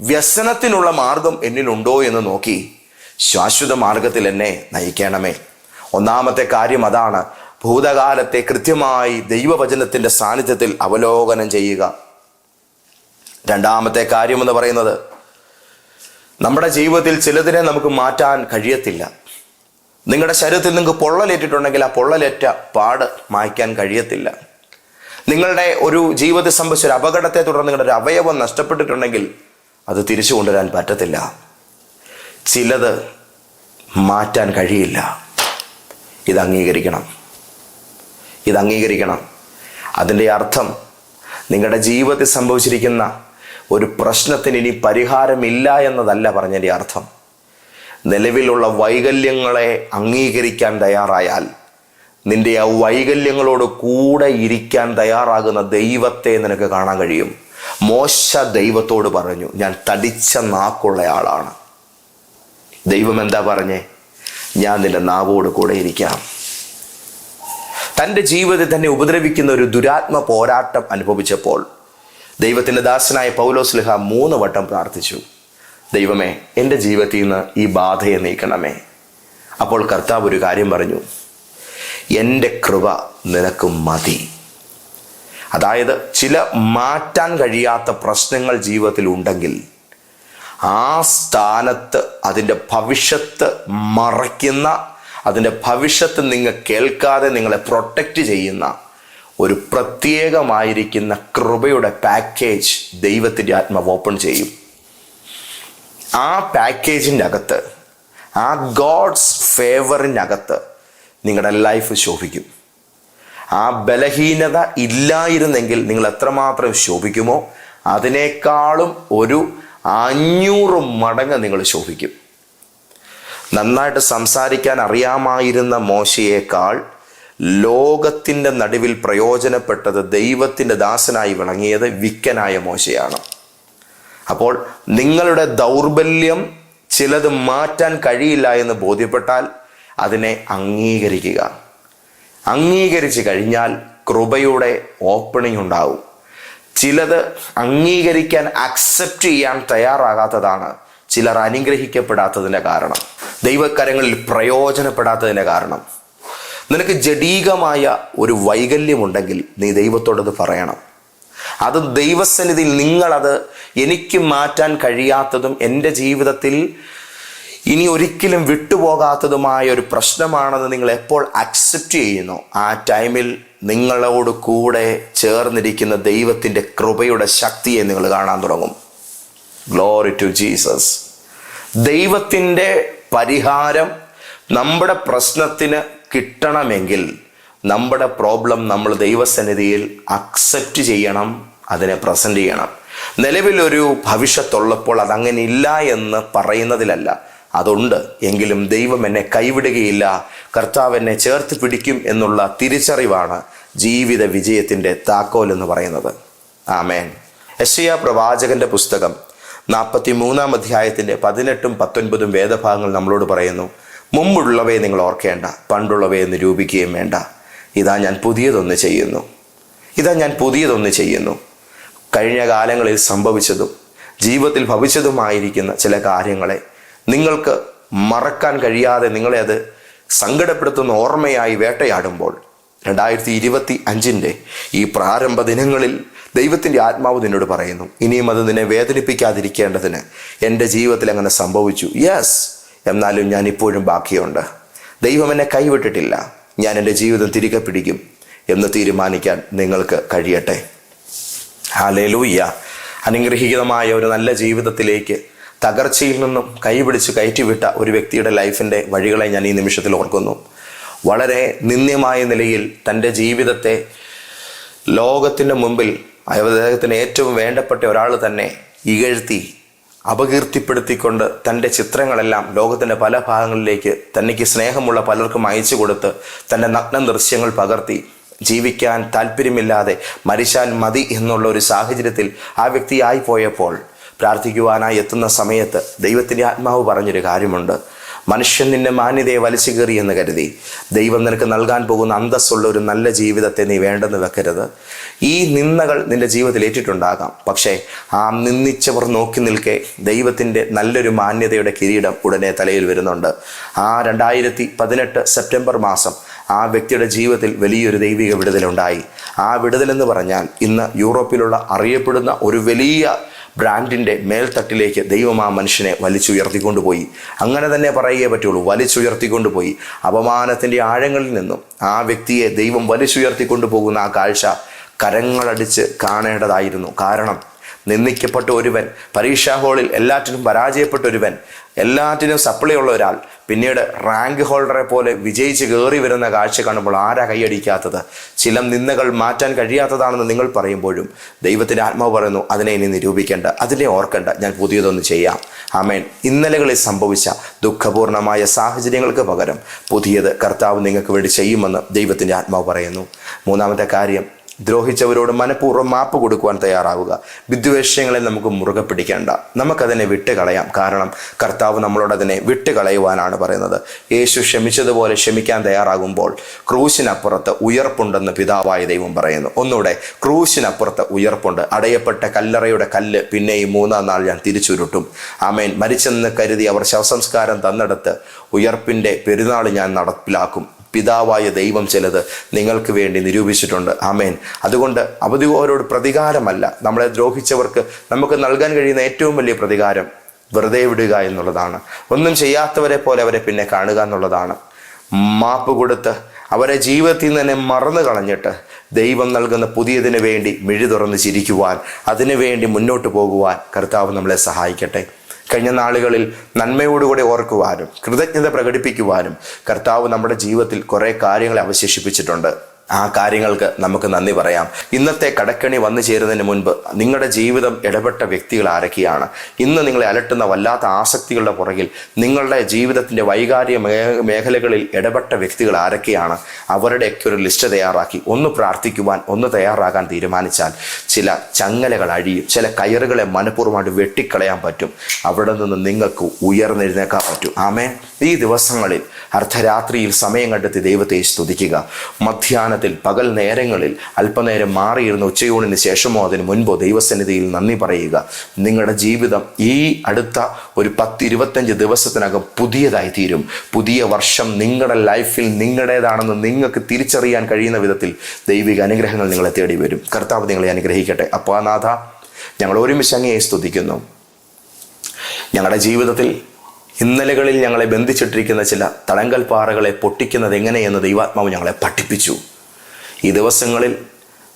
വ്യസനത്തിനുള്ള മാർഗം എന്നിലുണ്ടോ എന്ന് നോക്കി. ശാശ്വത മാർഗത്തിൽ എന്നെ നയിക്കണമേ. ഒന്നാമത്തെ കാര്യം അതാണ്. ഭൂതകാലത്തെ കൃത്യമായി ദൈവവചനത്തിന്റെ സാന്നിധ്യത്തിൽ അവലോകനം ചെയ്യുക. രണ്ടാമത്തെ കാര്യം എന്ന് പറയുന്നത് നമ്മുടെ ജീവിതത്തിൽ ചിലതിനെ നമുക്ക് മാറ്റാൻ കഴിയത്തില്ല. നിങ്ങളുടെ ശരീരത്തിൽ നിങ്ങൾക്ക് പൊള്ളലേറ്റിട്ടുണ്ടെങ്കിൽ ആ പൊള്ളലേറ്റ പാട് മായ്ക്കാൻ കഴിയത്തില്ല. നിങ്ങളുടെ ഒരു ജീവിതത്തിൽ സംഭവിച്ച ഒരു അപകടത്തെ തുടർന്ന് നിങ്ങളുടെ ഒരു അവയവം നഷ്ടപ്പെട്ടിട്ടുണ്ടെങ്കിൽ അത് തിരിച്ചു കൊണ്ടുവരാൻ പറ്റത്തില്ല. ചിലത് മാറ്റാൻ കഴിയില്ല. ഇത് അംഗീകരിക്കണം. ഇത് അംഗീകരിക്കണം. അതിന്റെ അർത്ഥം നിങ്ങളുടെ ജീവിതത്തിൽ സംഭവിച്ചിരിക്കുന്ന ഒരു പ്രശ്നത്തിന് ഇനി പരിഹാരമില്ല എന്നതല്ല പറഞ്ഞതിന്റെ അർത്ഥം. നിലവിലുള്ള വൈകല്യങ്ങളെ അംഗീകരിക്കാൻ തയ്യാറായാൽ നിന്റെ ആ വൈകല്യങ്ങളോട് കൂടെ ഇരിക്കാൻ തയ്യാറാകുന്ന ദൈവത്തെ നിനക്ക് കാണാൻ കഴിയും. മോശ ദൈവത്തോട് പറഞ്ഞു ഞാൻ തടിച്ച നാക്കുള്ള ആളാണ്. ദൈവം എന്താ പറഞ്ഞേ? ഞാൻ നിന്റെ നാവോട് കൂടെ ഇരിക്കാം. തന്റെ ജീവിതത്തെ തന്നെ ഉപദ്രവിക്കുന്ന ഒരു ദുരാത്മ പോരാട്ടം അനുഭവിച്ചപ്പോൾ ദൈവത്തിന്റെ ദാസനായ പൗലോസ്ലിഹ മൂന്ന് വട്ടം പ്രാർത്ഥിച്ചു. ദൈവമേ എന്റെ ജീവിതത്തിൽ നിന്ന് ഈ ബാധയെ നീക്കണമേ. അപ്പോൾ കർത്താവ് ഒരു കാര്യം പറഞ്ഞു. എന്റെ കൃപ നിനക്ക് മതി. അതായത് ചില മാറ്റാൻ കഴിയാത്ത പ്രശ്നങ്ങൾ ജീവിതത്തിൽ ഉണ്ടെങ്കിൽ ആ സ്ഥാനത്ത് അതിന്റെ ഭവിഷ്യത്ത് മറയ്ക്കുന്ന അതിന്റെ ഭവിഷ്യത്ത് നിങ്ങൾ കേൾക്കാതെ നിങ്ങളെ പ്രൊട്ടക്റ്റ് ചെയ്യുന്ന ഒരു പ്രത്യേകമായിരിക്കുന്ന കൃപയുടെ പാക്കേജ് ദൈവത്തിന്റെ ആത്മാവ് ഓപ്പൺ ചെയ്യും. ആ പാക്കേജിന്റെ അകത്ത് ആ ഗോഡ്സ് ഫേവറിനകത്ത് നിങ്ങളുടെ ലൈഫ് ശോഭിക്കും. ആ ബലഹീനത ഇല്ലായിരുന്നെങ്കിൽ നിങ്ങൾ എത്രമാത്രം ശോഭിക്കുമോ അതിനേക്കാളും ഒരു അഞ്ഞൂറ് മടങ്ങ് നിങ്ങൾ ശോഭിക്കും. നന്നായിട്ട് സംസാരിക്കാൻ അറിയാമായിരുന്ന മോശയേക്കാൾ ലോകത്തിന്റെ നടുവിൽ പ്രയോജനപ്പെട്ടത് ദൈവത്തിന്റെ ദാസനായി വിളങ്ങിയത് വിക്കനായ മോശയാണ്. അപ്പോൾ നിങ്ങളുടെ ദൗർബല്യം ചിലത് മാറ്റാൻ കഴിയില്ല എന്ന് ബോധ്യപ്പെട്ടാൽ അതിനെ അംഗീകരിക്കുക. അംഗീകരിച്ച് കഴിഞ്ഞാൽ കൃപയുടെ ഓപ്പണിംഗ് ഉണ്ടാവും. ചിലത് അംഗീകരിക്കാൻ അക്സെപ്റ്റ് ചെയ്യാൻ തയ്യാറാകാത്തതാണ് ചിലർ അനുഗ്രഹിക്കപ്പെടാത്തതിന്റെ കാരണം. ദൈവക്കരങ്ങളിൽ പ്രയോജനപ്പെടാത്തതിന്റെ കാരണം. നിനക്ക് ജഡീകമായ ഒരു വൈകല്യമുണ്ടെങ്കിൽ നീ ദൈവത്തോടത് പറയണം. അത് ദൈവസന്നിധിയിൽ നിങ്ങളത് എനിക്ക് മാറ്റാൻ കഴിയാത്തതും എന്റെ ജീവിതത്തിൽ ഇനി ഒരിക്കലും വിട്ടുപോകാത്തതുമായ ഒരു പ്രശ്നമാണെന്ന് നിങ്ങൾ എപ്പോൾ അക്സെപ്റ്റ് ചെയ്യുന്നു? ആ ടൈമിൽ നിങ്ങളോട് കൂടെ ചേർന്നിരിക്കുന്ന ദൈവത്തിന്റെ കൃപയുടെ ശക്തിയെ നിങ്ങൾ കാണാൻ തുടങ്ങും. ഗ്ലോറി ടു ജീസസ് ദൈവത്തിന്റെ പരിഹാരം നമ്മുടെ പ്രശ്നത്തിന് കിട്ടണമെങ്കിൽ നമ്മുടെ പ്രോബ്ലം നമ്മൾ ദൈവസന്നിധിയിൽ അക്സെപ്റ്റ് ചെയ്യണം അതിനെ പ്രസന്റ് ചെയ്യണം. നിലവിലൊരു ഭവിഷ്യത്തുള്ളപ്പോൾ അതങ്ങനെ ഇല്ല എന്ന് പറയുന്നതിലല്ല. അതുണ്ട്. എങ്കിലും ദൈവം എന്നെ കൈവിടുകയില്ല. കർത്താവ് എന്നെ ചേർത്ത് പിടിക്കും എന്നുള്ള തിരിച്ചറിവാണ് ജീവിത വിജയത്തിന്റെ താക്കോൽ എന്ന് പറയുന്നത്. ആമേൻ. യശയ പ്രവാചകന്റെ പുസ്തകം നാൽപ്പത്തി മൂന്നാം അധ്യായത്തിന്റെ പതിനെട്ടും പത്തൊൻപതും വേദഭാഗങ്ങൾ നമ്മളോട് പറയുന്നു മുമ്പുള്ളവയെ നിങ്ങൾ ഓർക്കേണ്ട പണ്ടുള്ളവയെ നിരൂപിക്കുകയും വേണ്ട. ഇതാ ഞാൻ പുതിയതൊന്ന് ചെയ്യുന്നു. ഇതാ ഞാൻ പുതിയതൊന്ന് ചെയ്യുന്നു. കഴിഞ്ഞ കാലങ്ങളിൽ സംഭവിച്ചതും ജീവിതത്തിൽ ഭവിച്ചതുമായിരിക്കുന്ന ചില കാര്യങ്ങളെ നിങ്ങൾക്ക് മറക്കാൻ കഴിയാതെ നിങ്ങളെ അത് സങ്കടപ്പെടുത്തുന്ന ഓർമ്മയായി വേട്ടയാടുമ്പോൾ രണ്ടായിരത്തി ഇരുപത്തി അഞ്ചിന്റെ ഈ പ്രാരംഭ ദിനങ്ങളിൽ ദൈവത്തിന്റെ ആത്മാവ് നിന്നോട് പറയുന്നു. ഇനിയും അത് നിന്നെ വേദനിപ്പിക്കാതിരിക്കേണ്ടതിന് എന്റെ ജീവിതത്തിൽ അങ്ങനെ സംഭവിച്ചു. യെസ് എന്നാലും ഞാൻ ഇപ്പോഴും ബാക്കിയുണ്ട്. ദൈവം എന്നെ കൈവിട്ടിട്ടില്ല. ഞാൻ എന്റെ ജീവിതം തിരികെ പിടിക്കും എന്ന് തീരുമാനിക്കാൻ നിങ്ങൾക്ക് കഴിയട്ടെ. ഹാലേലൂയ്യ അനുഗ്രഹീതമായ ഒരു നല്ല ജീവിതത്തിലേക്ക് തകർച്ചയിൽ നിന്നും കൈപിടിച്ച് കയറ്റിവിട്ട ഒരു വ്യക്തിയുടെ ലൈഫിന്റെ വഴികളെ ഞാൻ ഈ നിമിഷത്തിൽ ഓർക്കുന്നു. വളരെ നിന്ദ്യമായ നിലയിൽ തന്റെ ജീവിതത്തെ ലോകത്തിന്റെ മുമ്പിൽ അദ്ദേഹത്തിന് ഏറ്റവും വേണ്ടപ്പെട്ട ഒരാൾ തന്നെ ഇകഴ്ത്തി അപകീർത്തിപ്പെടുത്തിക്കൊണ്ട് തന്റെ ചിത്രങ്ങളെല്ലാം ലോകത്തിന്റെ പല ഭാഗങ്ങളിലേക്ക് തനിക്ക് സ്നേഹമുള്ള പലർക്കും അയച്ചു കൊടുത്ത് തന്റെ നഗ്ന ദൃശ്യങ്ങൾ പകർത്തി ജീവിക്കാൻ താല്പര്യമില്ലാതെ മരിച്ചാൽ മതി എന്നുള്ള ഒരു സാഹചര്യത്തിൽ ആ വ്യക്തി പോയപ്പോൾ പ്രാർത്ഥിക്കുവാനായി എത്തുന്ന സമയത്ത് ദൈവത്തിന്റെ ആത്മാവ് പറഞ്ഞൊരു കാര്യമുണ്ട്. മനുഷ്യൻ നിന്റെ മാന്യതയെ വലിച്ചു കയറി എന്ന് കരുതി. ദൈവം നിനക്ക് നൽകാൻ പോകുന്ന അന്തസ്സുള്ള ഒരു നല്ല ജീവിതത്തെ നീ വേണ്ടെന്ന് വെക്കരുത്. ഈ നിന്ദകൾ നിന്റെ ജീവിതത്തിൽ ഏറ്റിട്ടുണ്ടാകാം. പക്ഷേ ആ നിന്ദിച്ചവർ നോക്കി നിൽക്കെ ദൈവത്തിന്റെ നല്ലൊരു മാന്യതയുടെ കിരീടം ഉടനെ തലയിൽ വരുന്നുണ്ട്. ആ രണ്ടായിരത്തി പതിനെട്ട് സെപ്റ്റംബർ മാസം ആ വ്യക്തിയുടെ ജീവിതത്തിൽ വലിയൊരു ദൈവിക വിടുതലുണ്ടായി. ആ വിടുതലെന്ന് പറഞ്ഞാൽ ഇന്ന് യൂറോപ്പിലുള്ള അറിയപ്പെടുന്ന ഒരു വലിയ ബ്രാൻഡിന്റെ മേൽത്തട്ടിലേക്ക് ദൈവം ആ മനുഷ്യനെ വലിച്ചുയർത്തിക്കൊണ്ടുപോയി. അങ്ങനെ തന്നെ പറയുകയേ പറ്റുള്ളൂ. വലിച്ചുയർത്തിക്കൊണ്ടുപോയി. അപമാനത്തിന്റെ ആഴങ്ങളിൽ നിന്നും ആ വ്യക്തിയെ ദൈവം വലിച്ചുയർത്തിക്കൊണ്ടു പോകുന്ന ആ കാഴ്ച കരങ്ങളടിച്ച് കാണേണ്ടതായിരുന്നു. കാരണം നിന്ദിക്കപ്പെട്ട ഒരുവൻ പരീക്ഷാ ഹാളിൽ എല്ലാറ്റിനും പരാജയപ്പെട്ട ഒരുവൻ എല്ലാറ്റിനും സപ്ലൈ ഉള്ള ഒരാൾ. പിന്നീട് റാങ്ക് ഹോൾഡറെ പോലെ വിജയിച്ച് കയറി വരുന്ന കാഴ്ച കാണുമ്പോൾ ആരാ കൈയടിക്കാത്തത്? ചില നിന്ദകൾ മാറ്റാൻ കഴിയാത്തതാണെന്ന് നിങ്ങൾ പറയുമ്പോഴും ദൈവത്തിന്റെ ആത്മാവ് പറയുന്നു അതിനെ ഇനി നിരൂപിക്കേണ്ട അതിനെ ഓർക്കേണ്ട ഞാൻ പുതിയതൊന്നും ചെയ്യാം. ആമേൻ. ഇന്നലകളിൽ സംഭവിച്ച ദുഃഖപൂർണമായ സാഹചര്യങ്ങൾക്ക് പകരം പുതിയത് കർത്താവ് നിങ്ങൾക്ക് വേണ്ടി ചെയ്യുമെന്ന് ദൈവത്തിന്റെ ആത്മാവ് പറയുന്നു. മൂന്നാമത്തെ കാര്യം ദ്രോഹിച്ചവരോട് മനഃപൂർവം മാപ്പ് കൊടുക്കുവാൻ തയ്യാറാവുക. വിദ്വേഷങ്ങളെ നമുക്ക് മുറുകെ പിടിക്കേണ്ട. നമുക്കതിനെ വിട്ടുകളയാം. കാരണം കർത്താവ് നമ്മളോട് അതിനെ വിട്ടുകളയുവാനാണ് പറയുന്നത്. യേശു ക്ഷമിച്ചതുപോലെ ക്ഷമിക്കാൻ തയ്യാറാകുമ്പോൾ ക്രൂശിനപ്പുറത്ത് ഉയർപ്പുണ്ടെന്ന് പിതാവായ ദൈവം പറയുന്നു. ഒന്നുകൂടെ ക്രൂശിനപ്പുറത്ത് ഉയർപ്പുണ്ട്. അടയപ്പെട്ട കല്ലറയുടെ കല്ല് പിന്നെയും മൂന്നാം നാൾ ഞാൻ തിരിച്ചുരുട്ടും. ആമേൻ. മരിച്ചെന്ന് കരുതി അവർ ശവസംസ്കാരം തന്നെടുത്ത് ഉയർപ്പിന്റെ പെരുന്നാൾ ഞാൻ നടപ്പിലാക്കും. പിതാവായ ദൈവം ചിലത് നിങ്ങൾക്ക് വേണ്ടി നിരൂപിച്ചിട്ടുണ്ട്. ആമേൻ. അതുകൊണ്ട് അവധിയോരോട് പ്രതികാരമല്ല. നമ്മളെ ദ്രോഹിച്ചവർക്ക് നമുക്ക് നൽകാൻ കഴിയുന്ന ഏറ്റവും വലിയ പ്രതികാരം വെറുതെ വിടുക എന്നുള്ളതാണ്. ഒന്നും ചെയ്യാത്തവരെ പോലെ അവരെ പിന്നെ കാണുക എന്നുള്ളതാണ്. മാപ്പ് കൊടുത്ത് അവരെ ജീവിതത്തിൽ നിന്ന് തന്നെ മറന്നു കളഞ്ഞിട്ട് ദൈവം നൽകുന്ന പുതിയതിനു വേണ്ടി മിഴി തുറന്ന് ചിരിക്കുവാൻ അതിനു വേണ്ടി മുന്നോട്ട് പോകുവാൻ കർത്താവ് നമ്മളെ സഹായിക്കട്ടെ. കഴിഞ്ഞ നാളുകളിൽ നന്മയോടുകൂടി ഓർക്കുവാനും കൃതജ്ഞത പ്രകടിപ്പിക്കുവാനും കർത്താവ് നമ്മുടെ ജീവിതത്തിൽ കുറേ കാര്യങ്ങളെ അവശേഷിപ്പിച്ചിട്ടുണ്ട്. ആ കാര്യങ്ങൾക്ക് നമുക്ക് നന്ദി പറയാം. ഇന്നത്തെ കടക്കണി വന്നു ചേരുന്നതിന് മുൻപ് നിങ്ങളുടെ ജീവിതം ഇടപെട്ട വ്യക്തികൾ ആരൊക്കെയാണ്? ഇന്ന് നിങ്ങളെ അലട്ടുന്ന വല്ലാത്ത ആസക്തികളുടെ പുറകിൽ നിങ്ങളുടെ ജീവിതത്തിന്റെ വൈകാരിക മേഖലകളിൽ ഇടപെട്ട വ്യക്തികൾ ആരൊക്കെയാണ്? അവരുടെയൊക്കെ ഒരു ലിസ്റ്റ് തയ്യാറാക്കി. ഒന്ന് പ്രാർത്ഥിക്കുവാൻ ഒന്ന് തയ്യാറാകാൻ തീരുമാനിച്ചാൽ ചില ചങ്ങലകൾ അഴിയും ചില കയറുകളെ മനഃപൂർവമായിട്ട് വെട്ടിക്കളയാൻ പറ്റും. അവിടെ നിന്ന് നിങ്ങൾക്ക് ഉയർന്നെഴുന്നേക്കാൻ പറ്റും. ആമേ ഈ ദിവസങ്ങളിൽ അർദ്ധരാത്രിയിൽ സമയം കണ്ടെത്തി ദൈവത്തെ സ്തുതിക്കുക. മധ്യാഹ്നത്തിൽ പകൽ നേരങ്ങളിൽ അല്പനേരം മാറിയിരുന്ന ഉച്ചയൂണിന് ശേഷമോ അതിന് മുൻപോ ദൈവസന്നിധിയിൽ നന്ദി പറയുക. നിങ്ങളുടെ ജീവിതം ഈ അടുത്ത ഒരു പത്ത് ഇരുപത്തഞ്ച് ദിവസത്തിനകം പുതിയതായി തീരും. പുതിയ വർഷം നിങ്ങളുടെ ലൈഫിൽ നിങ്ങളുടേതാണെന്ന് നിങ്ങൾക്ക് തിരിച്ചറിയാൻ കഴിയുന്ന വിധത്തിൽ ദൈവിക അനുഗ്രഹങ്ങൾ നിങ്ങളെ തേടി വരും. കർത്താവ് നിങ്ങളെ അനുഗ്രഹിക്കട്ടെ. അപ്പോൾ നാഥ ഞങ്ങൾ ഒരുമിച്ച് അങ്ങയെ സ്തുതിക്കുന്നു. ഞങ്ങളുടെ ജീവിതത്തിൽ ഇന്നലകളിൽ ഞങ്ങളെ ബന്ധിച്ചിട്ടിരിക്കുന്ന ചില തടങ്കൽ പാറകളെ പൊട്ടിക്കുന്നത് എങ്ങനെയെന്ന് ദൈവാത്മാവ് ഞങ്ങളെ പഠിപ്പിച്ചു. ഈ ദിവസങ്ങളിൽ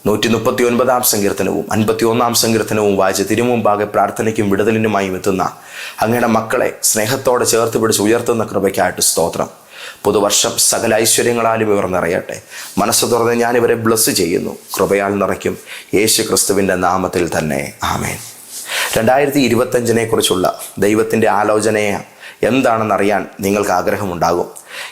നൂറ്റി മുപ്പത്തി ഒൻപതാം സങ്കീർത്തനവും അൻപത്തി ഒന്നാം സങ്കീർത്തനവും വായിച്ച് തിരുമുമ്പാകെ പ്രാർത്ഥനയ്ക്കും വിടുതലിനുമായും എത്തുന്ന അങ്ങയുടെ മക്കളെ സ്നേഹത്തോടെ ചേർത്ത് പിടിച്ച് ഉയർത്തുന്ന കൃപയ്ക്കായിട്ട് സ്തോത്രം. പുതുവർഷം സകല ഐശ്വര്യങ്ങളാലും ഇവർ നിറയട്ടെ. മനസ്സ് തുറന്ന് ഞാൻ ഇവരെ ബ്ലസ് ചെയ്യുന്നു. കൃപയാൽ നിറയ്ക്കും. യേശു ക്രിസ്തുവിന്റെ നാമത്തിൽ തന്നെ. ആമേൻ. രണ്ടായിരത്തി ഇരുപത്തഞ്ചിനെ കുറിച്ചുള്ള ദൈവത്തിന്റെ ആലോചനയെ എന്താണെന്നറിയാൻ നിങ്ങൾക്ക് ആഗ്രഹമുണ്ടാകും.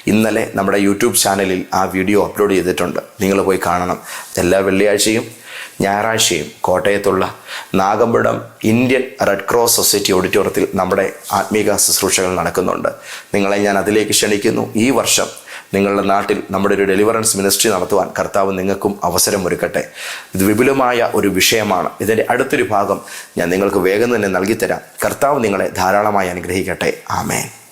ഇന്നലെ നമ്മുടെ യൂട്യൂബ് ചാനലിൽ ആ വീഡിയോ അപ്ലോഡ് ചെയ്തിട്ടുണ്ട്. നിങ്ങൾ പോയി കാണണം. എല്ലാ വെള്ളിയാഴ്ചയും ഞായറാഴ്ചയും കോട്ടയത്തുള്ള Nagampadam Indian red cross society ഓഡിറ്റോറിയത്തിൽ നമ്മുടെ ആത്മീക ശുശ്രൂഷകൾ നടക്കുന്നുണ്ട്. നിങ്ങളെ ഞാൻ അതിലേക്ക് ക്ഷണിക്കുന്നു. ഈ വർഷം നിങ്ങളുടെ നാട്ടിൽ നമ്മുടെ ഒരു ഡെലിവറൻസ് മിനിസ്ട്രി നടത്തുവാൻ കർത്താവ് നിങ്ങൾക്കും അവസരം ഒരുക്കട്ടെ. ഇത് വിപുലമായ ഒരു വിഷയമാണ്. ഇതിന്റെ അടുത്തൊരു ഭാഗം ഞാൻ നിങ്ങൾക്ക് വേഗം തന്നെ നൽകിത്തരാം. കർത്താവ് നിങ്ങളെ ധാരാളമായി അനുഗ്രഹിക്കട്ടെ. ആമേൻ.